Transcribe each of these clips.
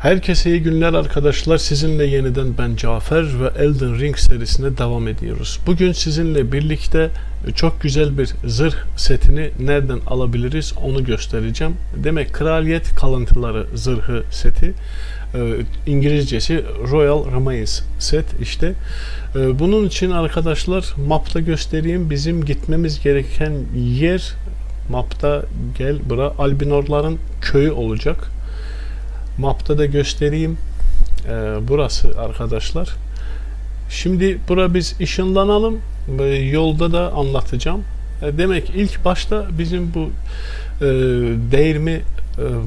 Herkese iyi günler arkadaşlar. Sizinle yeniden ben Cafer ve Elden Ring serisine devam ediyoruz. Bugün sizinle birlikte çok güzel bir zırh setini nereden alabiliriz onu göstereceğim. Demek Kraliyet Kalıntıları zırhı seti. Ee, İngilizcesi Royal Remains set işte. Ee, Bunun için arkadaşlar mapta göstereyim. Bizim gitmemiz gereken yer mapta gel bura Albinorların köyü olacak. Mapta da göstereyim. Ee, burası arkadaşlar. Şimdi bura biz ışınlanalım. Ve Yolda da anlatacağım. E, demek ilk başta bizim bu e, değirmi e,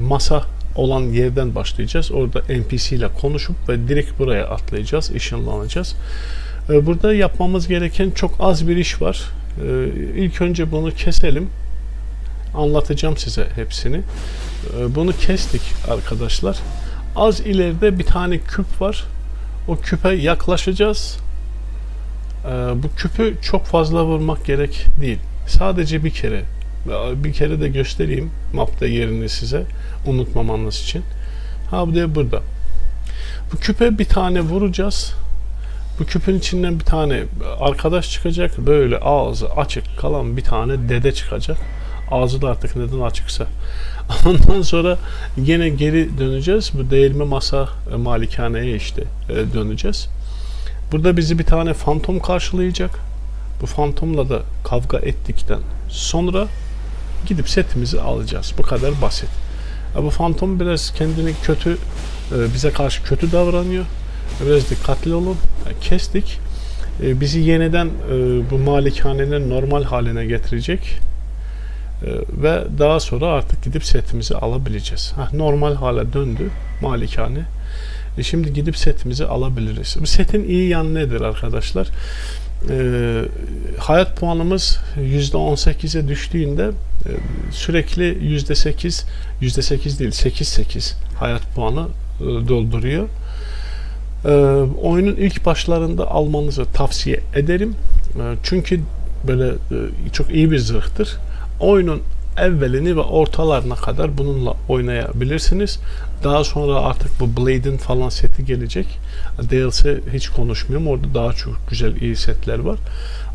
masa olan yerden başlayacağız. Orada NPC ile konuşup ve direkt buraya atlayacağız, ışınlanacağız. E, burada yapmamız gereken çok az bir iş var. E, ilk önce bunu keselim. Anlatacağım size hepsini. E, bunu kestik arkadaşlar. Az ileride bir tane küp var. O küpe yaklaşacağız. E, bu küpü çok fazla vurmak gerek değil. Sadece bir kere. Bir kere de göstereyim mapta yerini size unutmamanız için. Ha bu da burada. Bu küpe bir tane vuracağız. Bu küpün içinden bir tane arkadaş çıkacak. Böyle ağzı açık kalan bir tane dede çıkacak. Ağzı da artık neden açıksa. Ondan sonra yine geri döneceğiz. Bu değirme masa e, malikaneye işte e, döneceğiz. Burada bizi bir tane fantom karşılayacak. Bu fantomla da kavga ettikten sonra gidip setimizi alacağız. Bu kadar basit. Ya bu fantom biraz kendini kötü e, bize karşı kötü davranıyor. Biraz dikkatli olun. Ya Kestik. E, Bizi yeniden e, bu malikanenin normal haline getirecek. E, Ve daha sonra artık gidip setimizi alabileceğiz. Hah, normal hale döndü malikane. E Şimdi gidip setimizi alabiliriz. Bu setin iyi yanı nedir arkadaşlar? Ee, hayat puanımız %18'e düştüğünde e, sürekli %8 %8 değil 8-8 hayat puanı e, dolduruyor. Ee, oyunun ilk başlarında almanızı tavsiye ederim. Ee, çünkü böyle e, çok iyi bir zırhtır. Oyunun evvelini ve ortalarına kadar bununla oynayabilirsiniz. Daha sonra artık bu Blade'in falan seti gelecek. DLC hiç konuşmuyorum. Orada daha çok güzel iyi setler var.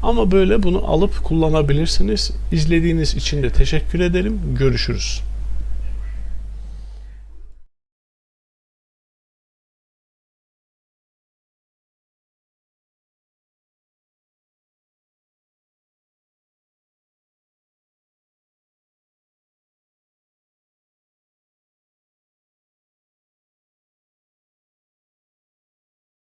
Ama böyle bunu alıp kullanabilirsiniz. İzlediğiniz için de teşekkür ederim. Görüşürüz.